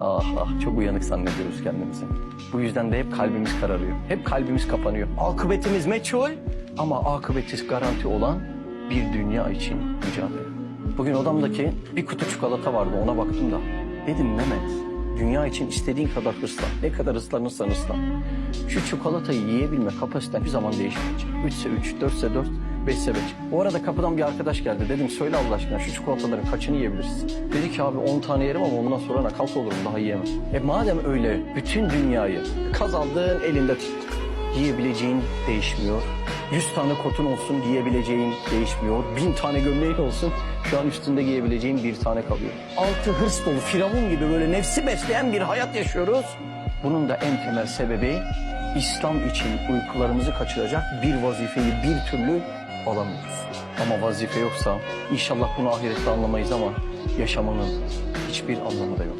Ah ah çok uyanık zannediyoruz kendimizi. Bu yüzden de hep kalbimiz kararıyor. Hep kalbimiz kapanıyor. Akıbetimiz meçhul ama akıbeti garanti olan bir dünya için mücadele. Bugün odamdaki bir kutu çikolata vardı ona baktım da. Dedim Mehmet dünya için istediğin kadar hırslan. Ne kadar hırslanırsan hırslan. Şu çikolatayı yiyebilme kapasiten bir zaman değişmeyecek. Üçse üç, dörtse dört, beş. O arada kapıdan bir arkadaş geldi. Dedim söyle Allah aşkına şu çikolataların kaçını yiyebilirsin? Dedi ki abi 10 tane yerim ama ondan sonra nakavt olurum daha yiyemem. E madem öyle bütün dünyayı kazandığın elinde tut. Yiyebileceğin değişmiyor. 100 tane kotun olsun giyebileceğin değişmiyor. Bin tane gömleğin olsun şu an üstünde giyebileceğin bir tane kalıyor. Altı hırs dolu firavun gibi böyle nefsi besleyen bir hayat yaşıyoruz. Bunun da en temel sebebi İslam için uykularımızı kaçıracak bir vazifeyi bir türlü alamıyoruz. Ama vazife yoksa inşallah bunu ahirette anlamayız ama yaşamanın hiçbir anlamı da yok.